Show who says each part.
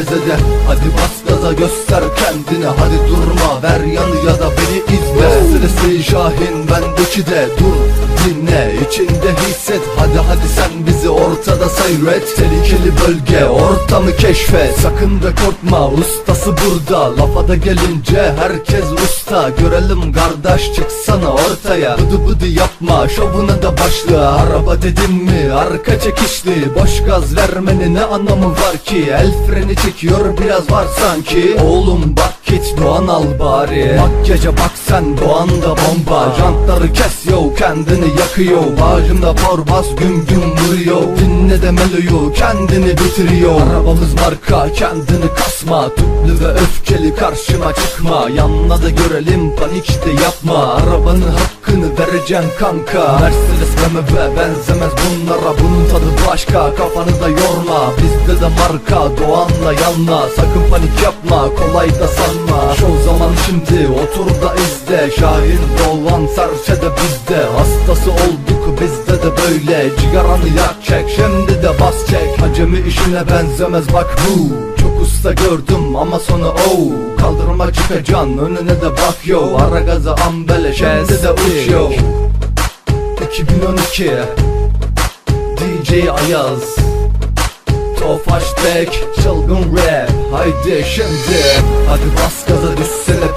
Speaker 1: kefezede Hadi bas gaza göster kendini. Hadi durma ver yanı ya da beni izle. Sırası Şahin bendeki de Dur dinle içinde hisset. Hadi hadi sen bizi ortada seyret. Tehlikeli bölge ortamı keşfet. Sakın da korkma ustası burada. Lafa da gelince herkes usta. Görelim kardeş çıksana ortaya. Bıdı bıdı yapma şovuna da başla. Araba dedim mi arka çekişli. Boş gaz vermenin ne anlamı var ki? El freni çekiyor biraz var sanki. Oğlum bak Doğan al bari. Makyaca bak sen Doğan da bomba. Jantları kes yo kendini yakıyor. Bağcımda porbas güm güm vuruyor. Dinle de meloyu kendini bitiriyor. Arabamız marka kendini kasma. Tüplü ve öfkeli karşıma çıkma. Yanına da görelim panik de yapma. Arabanın hakkını vereceksin kanka. Mercedes BMW benzemez bunlara. Bunun tadı başka kafanı da yorma. Bizde de marka Doğan'la yanla Sakın panik yapma kolay da sanma şimdi otur da izle Şahin Doğan serçe de bizde. Hastası olduk bizde de böyle. Cigaranı yak çek şimdi de bas çek. Acemi işine benzemez bak bu. Çok usta gördüm ama sonu oh. Kaldırıma çıkacaksın önüne de bak yo. Ara gazı ambele şimdi de uç yo. 2012 DJ Ayaz. Tofaş tek çılgın rap Haydi şimdi Hadi bas gaza düşsene